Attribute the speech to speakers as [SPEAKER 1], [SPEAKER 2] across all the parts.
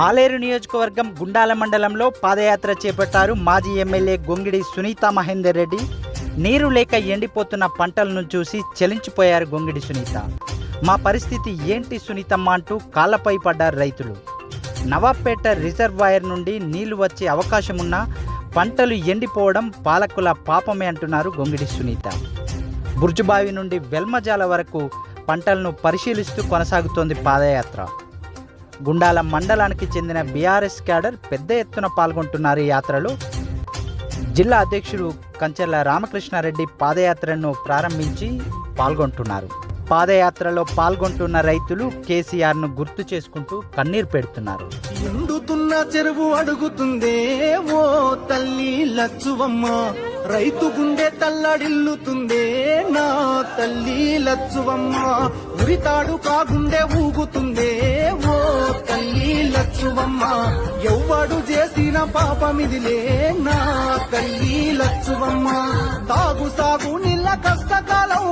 [SPEAKER 1] ఆలేరు నియోజకవర్గం గుండాల మండలంలో పాదయాత్ర చేపట్టారు మాజీ ఎమ్మెల్యే గొంగిడి సునీత మహేందర్ రెడ్డి. నీరు లేక ఎండిపోతున్న పంటలను చూసి చలించిపోయారు గొంగిడి సునీత. మా పరిస్థితి ఏంటి సునీతమ్మ అంటూ కాళ్ళపై పడ్డారు రైతులు. నవాబ్పేట రిజర్వాయర్ నుండి నీళ్ళు వచ్చే అవకాశం ఉన్నా పంటలు ఎండిపోవడం పాలకుల పాపమే అంటున్నారు గొంగిడి సునీత. బుర్జుబావి నుండి వెల్మజాల వరకు పంటలను పరిశీలిస్తూ కొనసాగుతోంది పాదయాత్ర. గుండాల మండలానికి చెందిన బీఆర్ఎస్ క్యాడర్ పెద్ద ఎత్తున పాల్గొంటున్నారు ఈ యాత్రలో. జిల్లా అధ్యక్షుడు కంచెర్ల రామకృష్ణారెడ్డి పాదయాత్రను ప్రారంభించి పాల్గొంటున్నారు. పాదయాత్రలో పాల్గొంటున్న రైతులు కేసీఆర్ను గుర్తు చేసుకుంటూ కన్నీరు పెడుతున్నారు.
[SPEAKER 2] ఎండుతున్న చెరువు అడుగుతుందే ఓ తల్లి లచ్చువమ్మ. రైతు గుండె తల్లడిల్లుతుందే నా తల్లి లచ్చువమ్మ. ఉరితాడు కాగుండె ఊగుతుందే ఓ లచ్చువమ్మ. ఎవ్వడు చేసిన పాపమిదిలే నా తల్లి లచ్చువమ్మ. తాగు సాగు నిల్ల కష్టకాలం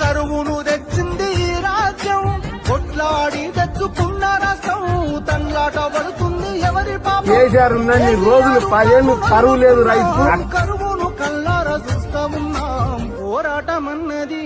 [SPEAKER 2] కరువును తెచ్చింది రాజ్యం. కొట్లాడి తెచ్చుకున్న రాష్ట్రం తంగాట పడుతుంది ఎవరి పాపం?
[SPEAKER 3] రోజులు పదేళ్ళు కరువు లేదు రైతు.
[SPEAKER 2] కరువును కల్లార చూస్తా ఉన్నాం పోరాటం అన్నది